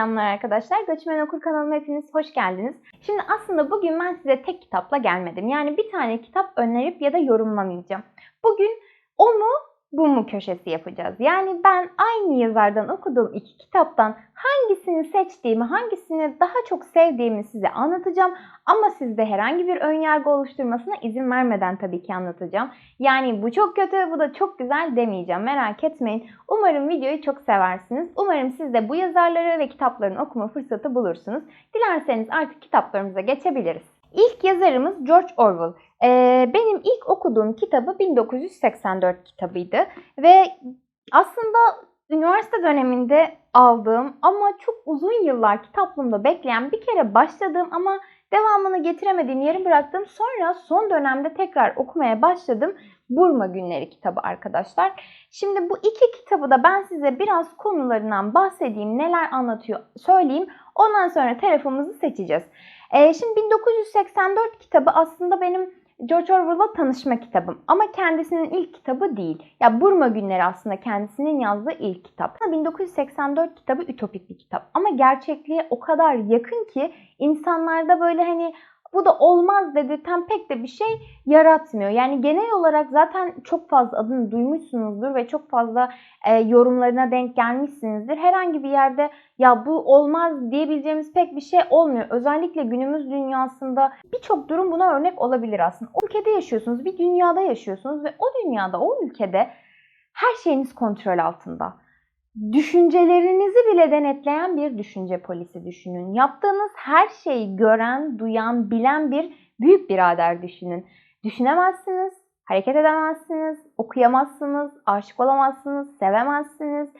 selamlar arkadaşlar. Göçmen Okur kanalıma hepiniz hoş geldiniz. Şimdi aslında bugün ben size tek kitapla gelmedim. Yani bir tane kitap önerip ya da yorumlamayacağım. Bugün o mu bu mu köşesi yapacağız. Yani ben aynı yazardan okuduğum iki kitaptan hangisini seçtiğimi, hangisini daha çok sevdiğimi size anlatacağım. Ama sizde herhangi bir önyargı oluşturmasına izin vermeden tabii ki anlatacağım. Yani bu çok kötü, bu da çok güzel demeyeceğim. Merak etmeyin. Umarım videoyu çok seversiniz. Umarım siz de bu yazarları ve kitapların okuma fırsatı bulursunuz. Dilerseniz artık kitaplarımıza geçebiliriz. İlk yazarımız George Orwell. Ee, benim ilk okuduğum kitabı 1984 kitabıydı ve aslında üniversite döneminde aldığım ama çok uzun yıllar kitaplığımda bekleyen bir kere başladığım ama devamını getiremediğim yarım bıraktım. Sonra son dönemde tekrar okumaya başladım. Burma Günleri kitabı arkadaşlar. Şimdi bu iki kitabı da ben size biraz konularından bahsedeyim, neler anlatıyor söyleyeyim. Ondan sonra tarafımızı seçeceğiz. Ee, şimdi 1984 kitabı aslında benim George Orwell'la tanışma kitabım. Ama kendisinin ilk kitabı değil. Ya Burma Günleri aslında kendisinin yazdığı ilk kitap. 1984 kitabı ütopik bir kitap. Ama gerçekliğe o kadar yakın ki insanlarda böyle hani bu da olmaz dedirten pek de bir şey yaratmıyor. Yani genel olarak zaten çok fazla adını duymuşsunuzdur ve çok fazla e, yorumlarına denk gelmişsinizdir. Herhangi bir yerde ya bu olmaz diyebileceğimiz pek bir şey olmuyor. Özellikle günümüz dünyasında birçok durum buna örnek olabilir aslında. O ülkede yaşıyorsunuz, bir dünyada yaşıyorsunuz ve o dünyada, o ülkede her şeyiniz kontrol altında düşüncelerinizi bile denetleyen bir düşünce polisi düşünün. Yaptığınız her şeyi gören, duyan, bilen bir büyük birader düşünün. Düşünemezsiniz, hareket edemezsiniz, okuyamazsınız, aşık olamazsınız, sevemezsiniz.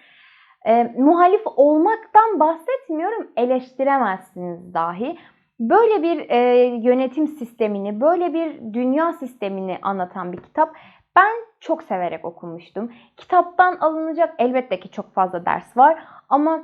E, muhalif olmaktan bahsetmiyorum, eleştiremezsiniz dahi. Böyle bir e, yönetim sistemini, böyle bir dünya sistemini anlatan bir kitap. Ben çok severek okumuştum. Kitaptan alınacak elbette ki çok fazla ders var ama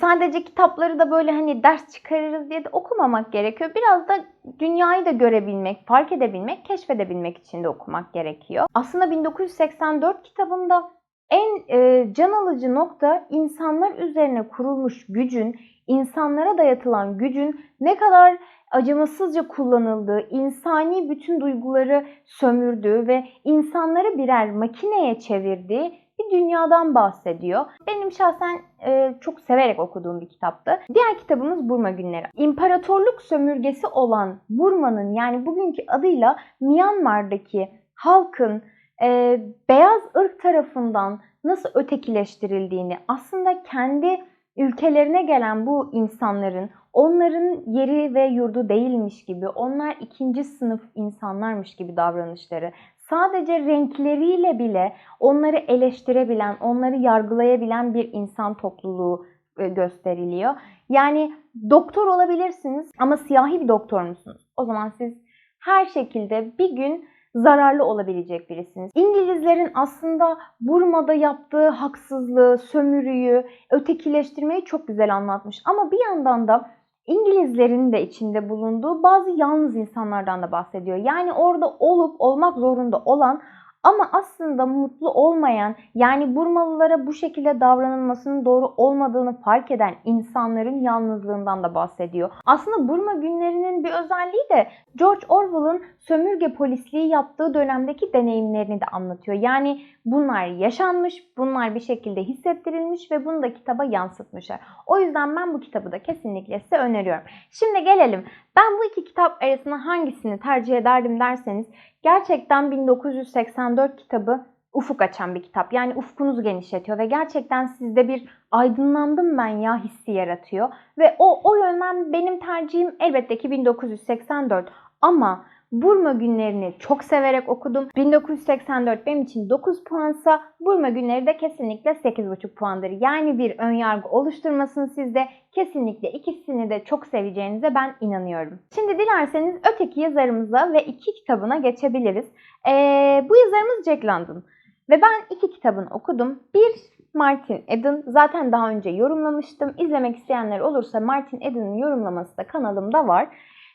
sadece kitapları da böyle hani ders çıkarırız diye de okumamak gerekiyor. Biraz da dünyayı da görebilmek, fark edebilmek, keşfedebilmek için de okumak gerekiyor. Aslında 1984 kitabında en e, can alıcı nokta insanlar üzerine kurulmuş gücün, insanlara dayatılan gücün ne kadar acımasızca kullanıldığı, insani bütün duyguları sömürdüğü ve insanları birer makineye çevirdiği bir dünyadan bahsediyor. Benim şahsen e, çok severek okuduğum bir kitaptı. Diğer kitabımız Burma Günleri. İmparatorluk sömürgesi olan Burma'nın yani bugünkü adıyla Myanmar'daki halkın e, beyaz ırk tarafından nasıl ötekileştirildiğini, aslında kendi ülkelerine gelen bu insanların onların yeri ve yurdu değilmiş gibi, onlar ikinci sınıf insanlarmış gibi davranışları, sadece renkleriyle bile onları eleştirebilen, onları yargılayabilen bir insan topluluğu e, gösteriliyor. Yani doktor olabilirsiniz ama siyahi bir doktor musunuz? O zaman siz her şekilde bir gün zararlı olabilecek birisiniz. İngilizlerin aslında Burma'da yaptığı haksızlığı, sömürüyü, ötekileştirmeyi çok güzel anlatmış. Ama bir yandan da İngilizlerin de içinde bulunduğu bazı yalnız insanlardan da bahsediyor. Yani orada olup olmak zorunda olan ama aslında mutlu olmayan yani Burmalılara bu şekilde davranılmasının doğru olmadığını fark eden insanların yalnızlığından da bahsediyor. Aslında Burma günlerinin bir özelliği de George Orwell'ın sömürge polisliği yaptığı dönemdeki deneyimlerini de anlatıyor. Yani bunlar yaşanmış, bunlar bir şekilde hissettirilmiş ve bunu da kitaba yansıtmışlar. O yüzden ben bu kitabı da kesinlikle size öneriyorum. Şimdi gelelim. Ben bu iki kitap arasında hangisini tercih ederdim derseniz gerçekten 1984 kitabı ufuk açan bir kitap. Yani ufkunuzu genişletiyor ve gerçekten sizde bir aydınlandım ben ya hissi yaratıyor. Ve o, o yönden benim tercihim elbette ki 1984 ama Burma günlerini çok severek okudum. 1984 benim için 9 puansa Burma günleri de kesinlikle 8,5 puandır. Yani bir önyargı oluşturmasın sizde. Kesinlikle ikisini de çok seveceğinize ben inanıyorum. Şimdi dilerseniz öteki yazarımıza ve iki kitabına geçebiliriz. Ee, bu yazarımız Jack London. Ve ben iki kitabını okudum. Bir Martin Eden. Zaten daha önce yorumlamıştım. İzlemek isteyenler olursa Martin Eden'ın yorumlaması da kanalımda var.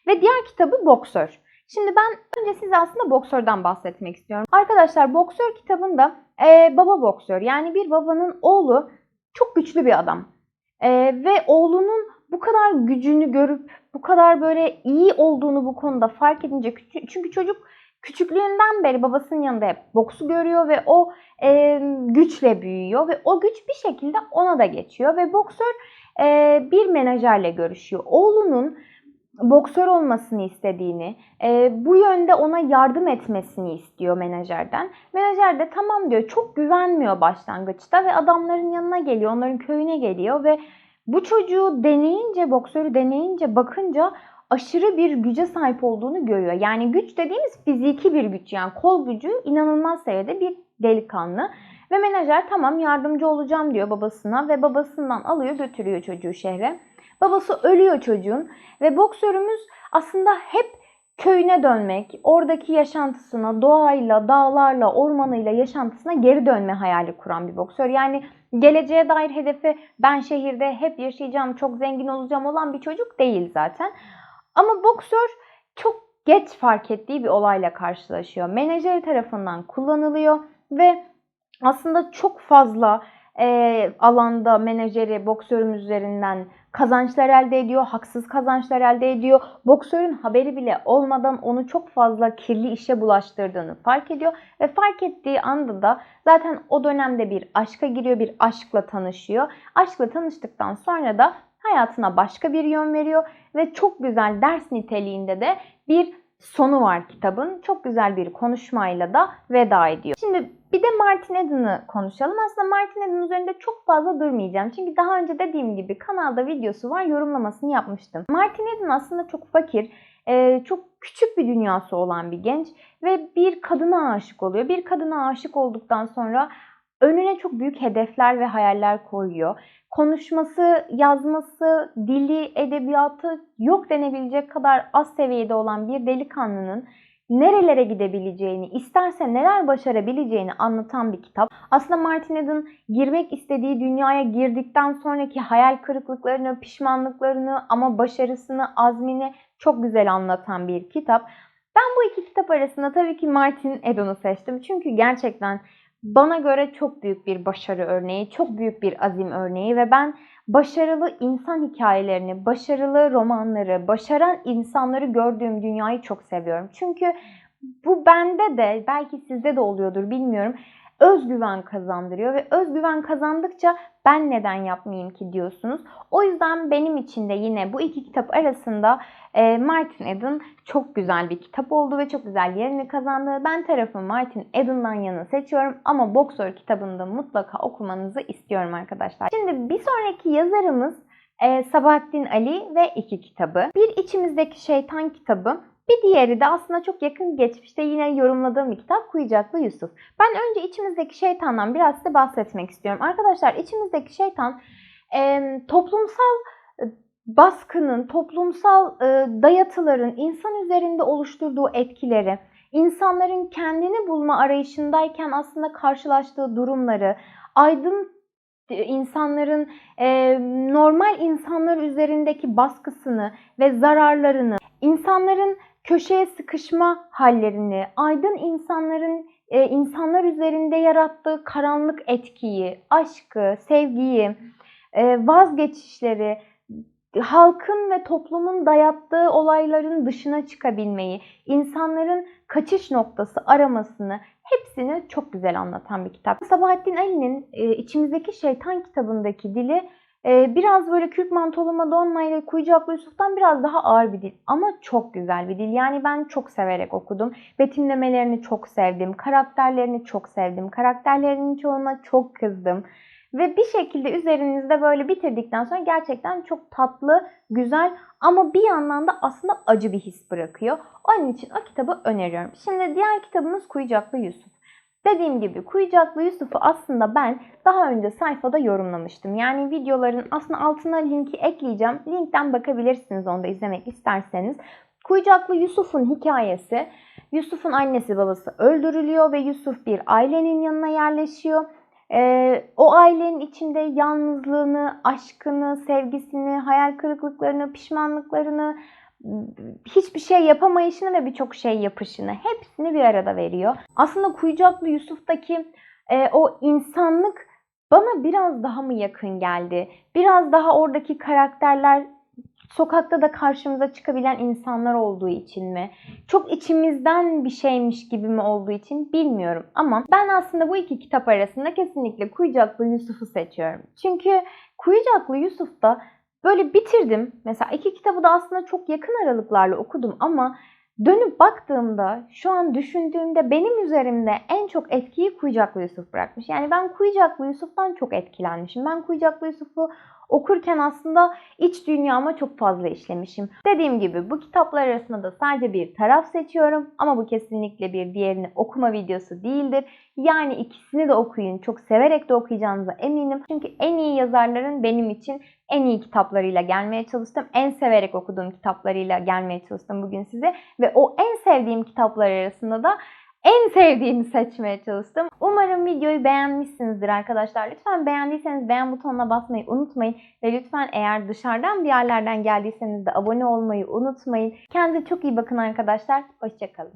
Ve diğer kitabı Boksör. Şimdi ben önce size aslında boksörden bahsetmek istiyorum. Arkadaşlar boksör kitabında e, baba boksör yani bir babanın oğlu çok güçlü bir adam. Ee, ve oğlunun bu kadar gücünü görüp bu kadar böyle iyi olduğunu bu konuda fark edince çünkü çocuk küçüklüğünden beri babasının yanında hep boksu görüyor ve o e, güçle büyüyor ve o güç bir şekilde ona da geçiyor ve boksör e, bir menajerle görüşüyor. Oğlunun boksör olmasını istediğini, e, bu yönde ona yardım etmesini istiyor menajerden. Menajer de tamam diyor. Çok güvenmiyor başlangıçta ve adamların yanına geliyor, onların köyüne geliyor ve bu çocuğu deneyince, boksörü deneyince, bakınca aşırı bir güce sahip olduğunu görüyor. Yani güç dediğimiz fiziki bir güç yani kol gücü inanılmaz seviyede bir delikanlı. Ve menajer tamam yardımcı olacağım diyor babasına ve babasından alıyor götürüyor çocuğu şehre. Babası ölüyor çocuğun ve boksörümüz aslında hep köyüne dönmek, oradaki yaşantısına, doğayla, dağlarla, ormanıyla yaşantısına geri dönme hayali kuran bir boksör. Yani geleceğe dair hedefi ben şehirde hep yaşayacağım, çok zengin olacağım olan bir çocuk değil zaten. Ama boksör çok geç fark ettiği bir olayla karşılaşıyor. Menajeri tarafından kullanılıyor ve aslında çok fazla e, alanda menajeri boksörümüz üzerinden kazançlar elde ediyor, haksız kazançlar elde ediyor. Boksörün haberi bile olmadan onu çok fazla kirli işe bulaştırdığını fark ediyor ve fark ettiği anda da zaten o dönemde bir aşka giriyor, bir aşkla tanışıyor. Aşkla tanıştıktan sonra da hayatına başka bir yön veriyor ve çok güzel ders niteliğinde de bir sonu var kitabın. Çok güzel bir konuşmayla da veda ediyor. Şimdi bir de Martin Eden'ı konuşalım. Aslında Martin Eden üzerinde çok fazla durmayacağım. Çünkü daha önce dediğim gibi kanalda videosu var. Yorumlamasını yapmıştım. Martin Eden aslında çok fakir, e, çok küçük bir dünyası olan bir genç ve bir kadına aşık oluyor. Bir kadına aşık olduktan sonra önüne çok büyük hedefler ve hayaller koyuyor. Konuşması, yazması, dili, edebiyatı yok denebilecek kadar az seviyede olan bir delikanlının nerelere gidebileceğini, isterse neler başarabileceğini anlatan bir kitap. Aslında Martin Eden girmek istediği dünyaya girdikten sonraki hayal kırıklıklarını, pişmanlıklarını ama başarısını, azmini çok güzel anlatan bir kitap. Ben bu iki kitap arasında tabii ki Martin Eden'ı seçtim. Çünkü gerçekten bana göre çok büyük bir başarı örneği, çok büyük bir azim örneği ve ben başarılı insan hikayelerini, başarılı romanları, başaran insanları gördüğüm dünyayı çok seviyorum. Çünkü bu bende de belki sizde de oluyordur bilmiyorum. Özgüven kazandırıyor ve özgüven kazandıkça ben neden yapmayayım ki diyorsunuz. O yüzden benim için de yine bu iki kitap arasında e, Martin Eden çok güzel bir kitap oldu ve çok güzel yerini kazandı. Ben tarafı Martin Eden'dan yana seçiyorum ama Boxer kitabını da mutlaka okumanızı istiyorum arkadaşlar. Şimdi bir sonraki yazarımız e, Sabahattin Ali ve iki kitabı. Bir içimizdeki şeytan kitabı. Bir diğeri de aslında çok yakın geçmişte yine yorumladığım bir kitap Kuyucaklı Yusuf. Ben önce içimizdeki şeytandan biraz size bahsetmek istiyorum. Arkadaşlar içimizdeki şeytan e, toplumsal baskının, toplumsal e, dayatıların insan üzerinde oluşturduğu etkileri, insanların kendini bulma arayışındayken aslında karşılaştığı durumları, aydın insanların e, normal insanlar üzerindeki baskısını ve zararlarını, insanların köşeye sıkışma hallerini, aydın insanların e, insanlar üzerinde yarattığı karanlık etkiyi, aşkı, sevgiyi, e, vazgeçişleri, halkın ve toplumun dayattığı olayların dışına çıkabilmeyi, insanların kaçış noktası aramasını hepsini çok güzel anlatan bir kitap. Sabahattin Ali'nin e, içimizdeki şeytan kitabındaki dili biraz böyle Kürk Mantolu Madonna ile Kuyucaklı Yusuf'tan biraz daha ağır bir dil ama çok güzel bir dil. Yani ben çok severek okudum. Betimlemelerini çok sevdim. Karakterlerini çok sevdim. Karakterlerinin çoğuna çok kızdım. Ve bir şekilde üzerinizde böyle bitirdikten sonra gerçekten çok tatlı, güzel ama bir yandan da aslında acı bir his bırakıyor. Onun için o kitabı öneriyorum. Şimdi diğer kitabımız Kuyucaklı Yusuf. Dediğim gibi Kuyucaklı Yusuf'u aslında ben daha önce sayfada yorumlamıştım. Yani videoların aslında altına linki ekleyeceğim. Linkten bakabilirsiniz onu da izlemek isterseniz. Kuyucaklı Yusuf'un hikayesi Yusuf'un annesi babası öldürülüyor ve Yusuf bir ailenin yanına yerleşiyor. Ee, o ailenin içinde yalnızlığını, aşkını, sevgisini, hayal kırıklıklarını, pişmanlıklarını, hiçbir şey yapamayışını ve birçok şey yapışını hepsini bir arada veriyor. Aslında Kuyucaklı Yusuf'taki e, o insanlık bana biraz daha mı yakın geldi? Biraz daha oradaki karakterler sokakta da karşımıza çıkabilen insanlar olduğu için mi? Çok içimizden bir şeymiş gibi mi olduğu için bilmiyorum. Ama ben aslında bu iki kitap arasında kesinlikle Kuyucaklı Yusuf'u seçiyorum. Çünkü Kuyucaklı Yusuf'ta böyle bitirdim. Mesela iki kitabı da aslında çok yakın aralıklarla okudum ama dönüp baktığımda şu an düşündüğümde benim üzerimde en çok etkiyi Kuyucaklı Yusuf bırakmış. Yani ben Kuyucaklı Yusuf'tan çok etkilenmişim. Ben Kuyucaklı Yusuf'u okurken aslında iç dünyama çok fazla işlemişim. Dediğim gibi bu kitaplar arasında da sadece bir taraf seçiyorum ama bu kesinlikle bir diğerini okuma videosu değildir. Yani ikisini de okuyun. Çok severek de okuyacağınıza eminim. Çünkü en iyi yazarların benim için en iyi kitaplarıyla gelmeye çalıştım. En severek okuduğum kitaplarıyla gelmeye çalıştım bugün size. Ve o en sevdiğim kitaplar arasında da en sevdiğimi seçmeye çalıştım. Umarım videoyu beğenmişsinizdir arkadaşlar. Lütfen beğendiyseniz beğen butonuna basmayı unutmayın. Ve lütfen eğer dışarıdan bir yerlerden geldiyseniz de abone olmayı unutmayın. Kendinize çok iyi bakın arkadaşlar. Hoşçakalın.